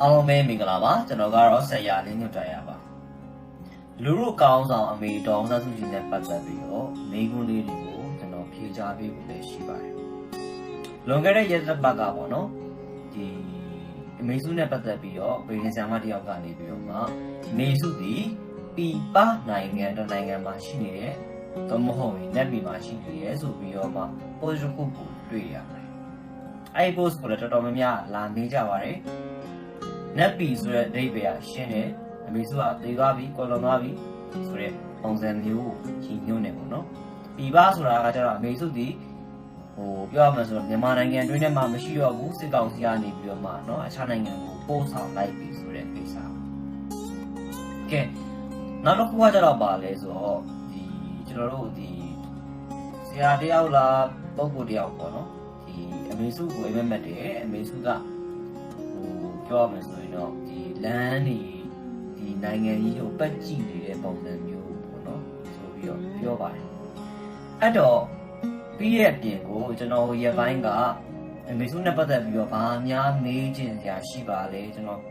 အားလုံးပဲမင်္ဂလာပါကျွန်တော်ကတော့ဆက်ရလင်းညွတ်တိုင်ရပါလူလူကောင်းဆောင်အမေတော်အောင်ဆစုကြည်နဲ့ပတ်သက်ပြီးတော့မိကုန်းလေးတွေကိုကျွန်တော်ဖြေချပေးဖို့လည်းရှိပါတယ်လွန်ခဲ့တဲ့ရက်သက်ပတ်ကပေါ့နော်ဒီအမေစုနဲ့ပတ်သက်ပြီးတော့ဗေဒင်ဆရာမတယောက်ကနေပြီးတော့မှနေစုသည်ပီပနိုင်ငံတစ်နိုင်ငံမှာရှိနေတဲ့သမဟုတ်ရင်လက်ပီမှာရှိနေရဲဆိုပြီးတော့မှ post တစ်ခုကိုတွေ့ရပါတယ်အဲ့ဒီ post ကိုလည်းတော်တော်များများလာမေးကြပါတယ် နက်ပီဆိုတဲ့ဒိတ်ပဲရှင်းတယ်အမေစုကသေသွားပြီကော်လွန်သွားပြီဆိုတဲ့ပုံစံမျိုးကိုကြီးညွှန်းနေပေါ့နော်ပီပါဆိုတာကကျတော့အမေစုဒီဟိုပြောရမှာဆိုတော့မြန်မာနိုင်ငံအတွင်းထဲမှာမရှိတော့ဘူးစစ်ကောင်စီကနေပြီးတော့မှเนาะအခြားနိုင်ငံကိုပို့ဆောင်လိုက်ပြီဆိုတဲ့ကိစ္စကဲနောက်တစ်ခုကကျတော့ပါလဲဆိုတော့ဒီကျွန်တော်တို့ဒီဆရာတယောက်လားပုဂ္ဂိုလ်တယောက်ပေါ့နော်ဒီအမေစုကိုအိမ်မက်မက်တယ်အမေစုကဟိုပြောရမယ်ဆိုရင် ု တော့ဒီလမ်းနေဒီနိုင်ငံကြီးကိုပတ်ကြည့်နေတဲ့ပုံစံမျိုးပေါ့နော်ဆိုပြီးတော့ပြောပါတယ်အဲ့တော့ပြီးရဲ့အပြင်ကိုကျွန်တော်ရပိုင်းကအမေစုနဲ့ပတ်သက်ပြီးတော့ဗာများမေးခြင်းစရာရှိပါလဲကျွန်တော်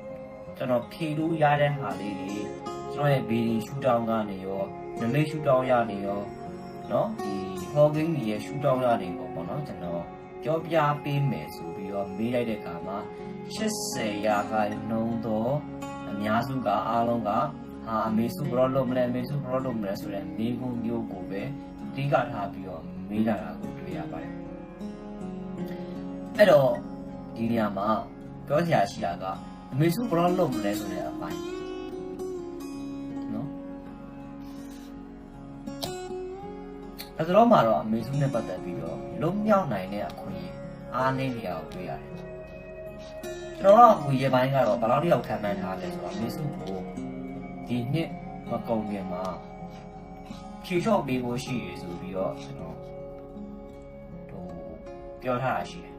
ကျွန်တော်ဖြေလို့ရတဲ့ဟာလေးတွေကျွန်တော်ရဲ့ဘီဒီရှူတောင်းကနေရောနမိတ်ရှူတောင်းရနေရောเนาะဒီဟောဂင်းကြီးရဲ့ရှူတောင်းရနေပေါ့ပေါ့เนาะကျွန်တော် ပြောပြပေးမယ်ဆိုပြီးတော့မေးလိုက်တဲ့အခါမှာ80ရာခိုင်နှုန်းသောအများစုကအားလုံးကဟာအမေစုဘရောလုံးမလဲအမေစုဘရောလုံးမလဲဆိုတဲ့မိကုန်းမျိုးကိုပဲအဓိကထားပြီးတော့မေးလာတာကိုတွေ့ရပါတယ်အဲ့တော့ဒီနေရာမှာပြောစရာရှိတာကအမေစုဘရောလုံးမလဲဆိုတဲ့အပိုင်းနော်အဲ့တော့မှတော့အမေစုနဲ့ပတ်သက်ပြီးတော့ လုံးမြောက်နိုင်တဲ့အခွင့်အရေးအားနည်းနေရကိုတွေ့ရတယ်ကျွန်တော်ကဟိုရေပိုင်းကတော့ဘယ်လောက်တယောက်ခံမှန်းထားလဲဆိုတော့အမေစုကိုဒီနှစ်မကုန်ခင်မှာဖြေလျှော့ပေးဖို့ရှိရဆိုပြီးတော့ကျွန်တော်ဟိုပြောထားတာရှိတယ်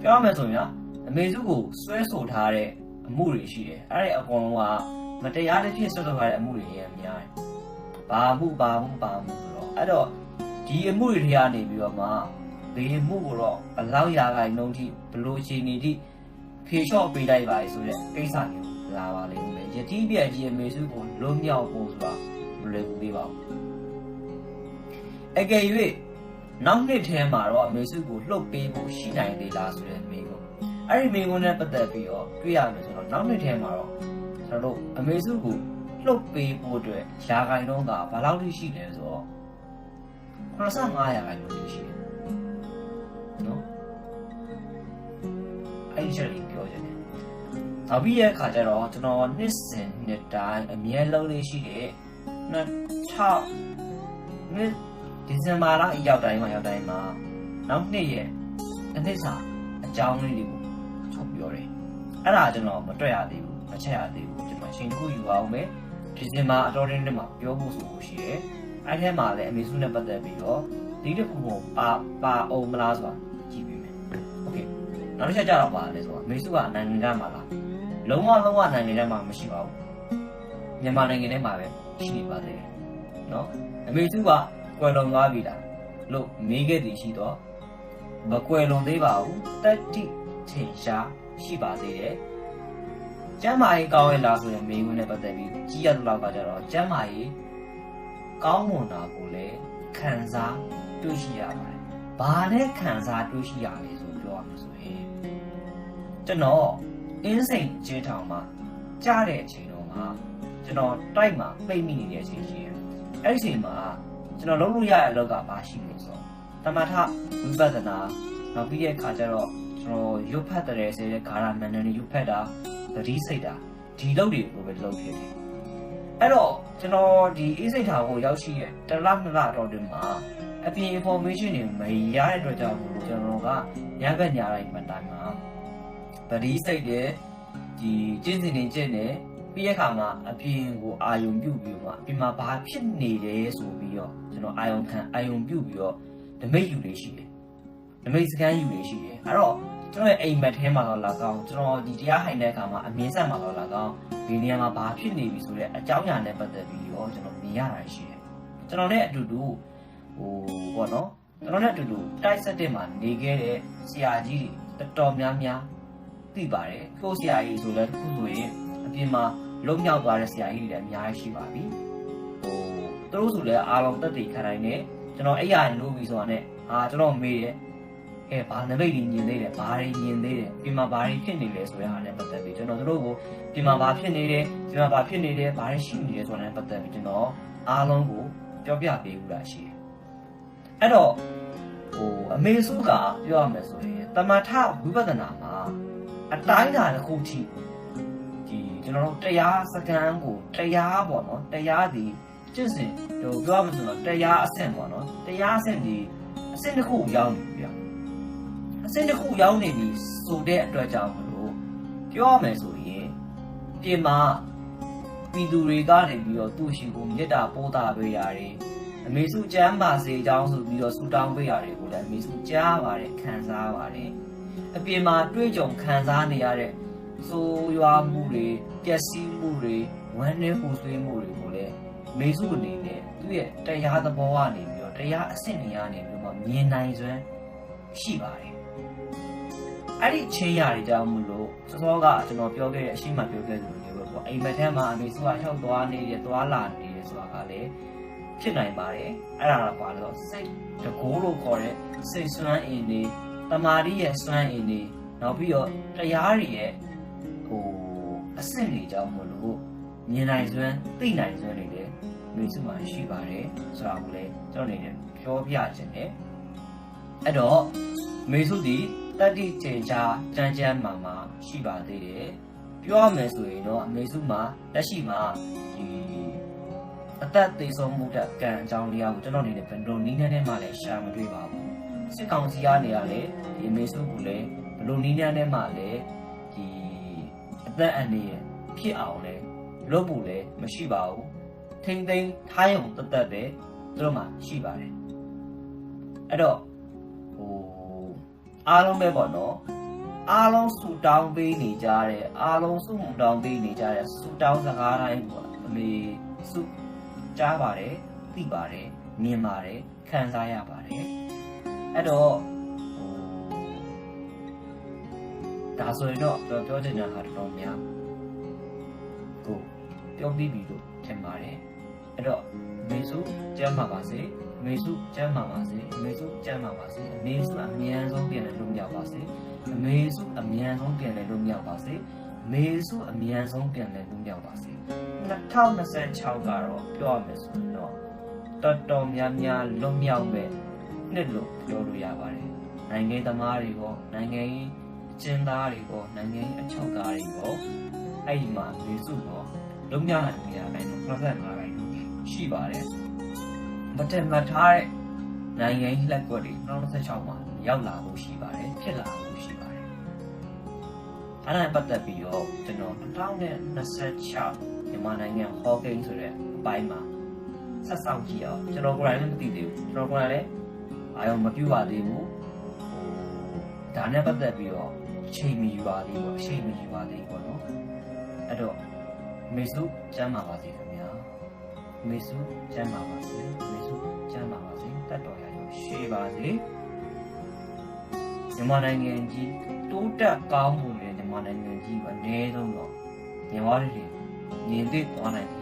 ပြောရမယ်ဆိုရင်အမေစုကိုဆွဲဆိုထားတဲ့အမှုတွေရှိတယ်အဲ့ဒီအကုန်လုံးကမတရားတစ်ဖြစ်ဆွဲဆိုထားတဲ့အမှုတွေရများတယ်ဘာမှုဘာမှုဘာမှုဆိုတော့အဲ့တော့ ဒီအမှုတွေတွေကနေပြီးတော့မှဒီအမှုကိုတော့အလောက်ရာခိုင်နှုန်းထိဘလို့အခြေအနေထိဖြေလျှော့ပေးလိုက်ပါလေဆိုတဲ့ကိစ္စမျိုးလာပါလိမ့်မယ်ယတိပြည့်ကြီးအမေစုကိုလုံးမြောက်ဖို့ဆိုတာမလွယ်ဘူးသေးပါဘူးအကယ်၍နောက်နှစ်ထဲမှာတော့အမေစုကိုလှုပ်ပေးဖို့ရှိနိုင်သေးလားဆိုတဲ့မိကုန်းအဲ့ဒီမိကုန်းနဲ့ပတ်သက်ပြီးတော့တွေ့ရမယ်ဆိုတော့နောက်နှစ်ထဲမှာတော့ကျွန်တော်တို့အမေစုကိုလှုပ်ပေးဖို့အတွက်ရာခိုင်နှုန်းကဘယ်လောက်ထိရှိလဲဆိုတော့ 85ရာခိုင်နှုန်းထိရှိတယ်နော်အဲ့ဒီချက်လေးပြောချင်တယ်နောက်ပြီးရဲ့အခါကျတော့ကျွန်တော်နှစ်စဉ်နှစ်တိုင်းအမြဲလုံးလေးရှိတယ်နှစ်6နှစ်ဒီဇင်ဘာလအရောက်တိုင်းမှာရောက်တိုင်းမှာနောက်နှစ်ရဲ့တစ်နှစ်စာအကြောင်းလေးတွေကိုချုပ်ပြောတယ်အဲ့ဒါကျွန်တော်မတွေ့ရသေးဘူးမချက်ရသေးဘူးကျွန်တော်ရှင်တစ်ခုယူအောင်မယ်ဒီဇင်ဘာအတော်တင်းတင်းမှာပြောဖို့ဆိုလို့ရှိတယ် အဲ့ထဲမှာလည်းအမေစုနဲ့ပတ်သက်ပြီးတော့ဒီတစ်ခုကိုပါပါအောင်မလားဆိုတာကြည့်ပြီးမယ်โอเคနောက်တစ်ချက်ကြတော့ပါလဲဆိုတော့အမေစုကနိုင်ငံခြားမှာလားလုံးဝလုံးဝနိုင်ငံထဲမှာမရှိပါဘူးမြန်မာနိုင်ငံထဲမှာပဲရှိနေပါသေးတယ်เนาะအမေစုကကွယ်လွန်သွားပြီလားလို့မေးခဲ့သည်ရှိတော့မကွယ်လွန်သေးပါဘူးတက်တိချိန်ရှားရှိပါသေးတယ်ကျမ်းမာရေးကောင်းရဲ့လားဆိုရင်မေးခွန်းနဲ့ပတ်သက်ပြီးကြီးရတော့ကကြတော့ကျမ်းမာရေး ကောင်းမွန်တာကိုလည်းခံစားတွေ့ရှိရပါတယ်။ဘာနဲ့ခံစားတွေ့ရှိရလဲဆိုပြောရမှာဆိုရင်ကျွန်တော်အင်းစိန်ကျေးထောင်မှာကြားတဲ့အချိန်တော့ကကျွန်တော်တိုက်မှာပိတ်မိနေတဲ့အချိန်ရှိတယ်။အဲ့ဒီအချိန်မှာကျွန်တော်လုပ်လို့ရတဲ့အလုပ်ကဘာရှိလဲဆိုတော့တမထဝိပဿနာနောက်ပြီးတဲ့အခါကျတော့ကျွန်တော်ရုပ်ဖတ်တဲ့ဆိုတဲ့ဂါရမန်နယ်ရုပ်ဖတ်တာသတိစိတ်တာဒီလုပ်တွေကိုပဲလုပ်ဖြစ်တယ် အဲ့တော့ကျွန်တော်ဒီအေးစိတ်ထားကိုရောက်ရှိတဲ့တစ်လနှစ်လတော့တင်မှာအပြင် information တွေမရတဲ့အတွက်ကြောင့်ကျွန်တော်ကညဘက်ညတိုင်းမတိုင်းမှာသတိစိတ်တဲ့ဒီကျင့်စဉ်တွေကျင့်တယ်ပြီးရခါမှာအပြင်ကိုအာယုံပြုတ်ပြီးတော့အပြင်မှာဘာဖြစ်နေလဲဆိုပြီးတော့ကျွန်တော်အာယုံခံအာယုံပြုတ်ပြီးတော့ဓမိတ်ယူလေးရှိတယ်ဓမိတ်စကန်ယူလေးရှိတယ်အဲ့တော့ ကျွန်တော်ရဲ့အိမ်မက်ထဲမှာတော့လာကောင်းကျွန်တော်ဒီတရားဟိုင်တဲ့အခါမှာအမြင်ဆက်မှာတော့လာကောင်းဒီနေရာမှာဘာဖြစ်နေပြီဆိုတော့အကြောင်းအရာနဲ့ပတ်သက်ပြီးတော့ကျွန်တော်မြင်ရတာရှိတယ်ကျွန်တော်နဲ့အတူတူဟိုပေါ့နော်ကျွန်တော်နဲ့အတူတူတိုက်ဆက်တဲ့မှာနေခဲ့တဲ့ဆရာကြီးတွေတော်တော်များများသိပါတယ်ကိုဆရာကြီးဆိုလည်းခုဆိုရင်အပြင်မှာလုံးမြောက်သွားတဲ့ဆရာကြီးတွေလည်းအများကြီးရှိပါပြီဟိုသူတို့ဆိုလည်းအားလုံးတက်တည်ခံနိုင်တယ်ကျွန်တော်အဲ့ရရင်လို့ပြီဆိုတာနဲ့အာကျွန်တော်မေးတယ် အဲဘာနမိတ်ကြီးညင်သေးတယ်ဘာတွေညင်သေးတယ်ပြင်မှာဘာတွေဖြစ်နေလဲဆိုတဲ့ဟာနဲ့ပတ်သက်ပြီးကျွန်တော်တို့ကိုပြင်မှာဘာဖြစ်နေတယ်ပြင်မှာဘာဖြစ်နေတယ်ဘာတွေရှိနေတယ်ဆိုတာနဲ့ပတ်သက်ပြီးကျွန်တော်အားလုံးကိုပြောပြပေးဦးတာရှိတယ်အဲ့တော့ဟိုအမေစုကပြောရမယ်ဆိုရင်တမထဝိပဿနာမှာအတိုင်းအတာတစ်ခုထိဒီကျွန်တော်တို့တရားစကန်ကိုတရားပေါ့နော်တရားဒီကျင့်စဉ်ဟိုပြောရမယ်ဆိုတော့တရားအဆင့်ပေါ့နော်တရားအဆင့်ဒီအဆင့်တစ်ခုရောက်နေပြီဗျ အဆင့်တစ်ခုရောက်နေပြီဆိုတဲ့အတွက်ကြောင့်မလို့ပြောရမယ်ဆိုရင်ပြင်မှာပြည်သူတွေကနေပြီးတော့သူ့ရှိကိုမေတ္တာပို့တာပေးရတယ်အမေစုကျမ်းပါစေကြောင်းဆိုပြီးတော့ဆူတောင်းပေးရတယ်ကိုလည်းအမေစုကြားပါတယ်ခံစားပါတယ်အပြင်မှာတွေ့ကြုံခံစားနေရတဲ့ဆိုးရွားမှုတွေပျက်စီးမှုတွေဝမ်းနည်းပူဆွေးမှုတွေကိုလည်းအမေစုအနေနဲ့သူ့ရဲ့တရားသဘောကနေပြီးတော့တရားအဆင့်တွေကနေပြီးတော့မြင်နိုင်စွမ်းရှိပါတယ် အဲ့ဒီချင်းရာတွေကြောင့်မလို့စောစောကကျွန်တော်ပြောခဲ့တဲ့အရှိမပြောခဲ့သလိုမျိုးပဲပေါ့အိမ်မက်ထဲမှာအမေစုကရောက်သွားနေတယ်သွားလာနေတယ်ဆိုတာကလည်းဖြစ်နိုင်ပါတယ်အဲ့ဒါတော့ပါတော့စိတ်တကိုးလို့ခေါ်တဲ့စိတ်စွမ်းအင်တွေတမာရီရဲ့စွမ်းအင်တွေနောက်ပြီးတော့တရားတွေရဲ့ဟိုအဆင့်တွေကြောင့်မလို့မြင်နိုင်စွမ်းသိနိုင်စွမ်းတွေလည်းမိစုမှာရှိပါတယ်ဆိုတာကိုလည်းကျွန်တော်အနေနဲ့ပြောပြခြင်းနဲ့အဲ့တော့မေစုဒီ တတိတေချာကြမ်းကြမ်းမာမာရှိပါသေးတယ်ပြောရမယ်ဆိုရင်တော့အမေစုမှာလက်ရှိမှာဒီအသက်သေးဆုံးမှုတဲ့ကံအကြောင်းတရားကိုကျွန်တော်အနေနဲ့ဘယ်လိုနည်းနဲ့မှလည်းရှာမတွေ့ပါဘူးစစ်ကောင်စီကနေရလေဒီအမေစုကိုလည်းဘယ်လိုနည်းနဲ့မှလည်းဒီအသက်အန္တရာယ်ဖြစ်အောင်လဲလုပ်ဖို့လည်းမရှိပါဘူးထိမ့်သိမ်းထားရုံတသက်ပဲသူတို့မှရှိပါတယ်အဲ့တော့ဟို အားလုံးပဲပေါ့နော်အားလုံးဆူတောင်းပေးနေကြတဲ့အားလုံးစုမှုတောင်းပေးနေကြတဲ့ဆူတောင်းစကားတိုင်းပေါ့အမေစုကြားပါတယ်သိပါတယ်မြင်ပါတယ်ခံစားရပါတယ်အဲ့တော့ဟိုဒါဆိုရင်တော့ကျွန်တော်ပြောချင်တာဟာတော်တော်များကိုပြောပြီးပြီလို့ထင်ပါတယ်အဲ့တော့မေစုကျမ်းပါပါစေ မေစုကျမ်းပါပါစေမေစုကျမ်းပါပါစေမေစုအမြန်ဆုံးပြန်လဲလို့မြောက်ပါစေအမေစုအမြန်ဆုံးပြန်လဲလို့မြောက်ပါစေမေစုအမြန်ဆုံးပြန်လဲလို့မြောက်ပါစေ2026ကတော့ပြောရမယ်ဆိုရင်တော့တော်တော်များများလွတ်မြောက်မဲ့နှစ်လို့ပြောလို့ရပါတယ်နိုင်ငံသမားတွေရောနိုင်ငံရေးအကျဉ်းသားတွေရောနိုင်ငံရေးအချုပ်သားတွေရောအဲ့ဒီမှာမေစုရောလွတ်မြောက်နိုင်ကြတယ်95ခိုင်နှုန်းရှိပါတယ် မတည်မထားတဲ့နိုင်ငံရေးလက်ကွက်တွေ2026မှာရောက်လာဖို့ရှိပါတယ်ဖြစ်လာဖို့ရှိပါတယ်အဲ့ဒါနဲ့ပတ်သက်ပြီးတော့ကျွန်တော်2026မြန်မာနိုင်ငံဟော့ကိန်းဆိုတဲ့အပိုင်းမှာဆက်ဆောင်ကြည့်အောင်ကျွန်တော်ကိုယ်တိုင်လည်းမသိသေးဘူးကျွန်တော်ကိုယ်တိုင်လည်းအာရုံမပြုပါသေးဘူးဟိုဒါနဲ့ပတ်သက်ပြီးတော့အချိန်မယူပါသေးဘူးအချိန်မယူပါသေးဘူးပေါ့နော်အဲ့တော့မေစုကျမ်းပါပါစေခင်ဗျာ မေစုကျမ်းပါပါစေမေစုကျမ်းပါပါစေတတ်တော်ရရောရှေးပါစေမြန်မာနိုင်ငံကြီးတိုးတက်ကောင်းမှုနဲ့မြန်မာနိုင်ငံကြီးအနည်းဆုံးတော့ညီမတွေညီသိသွားနိုင်တယ်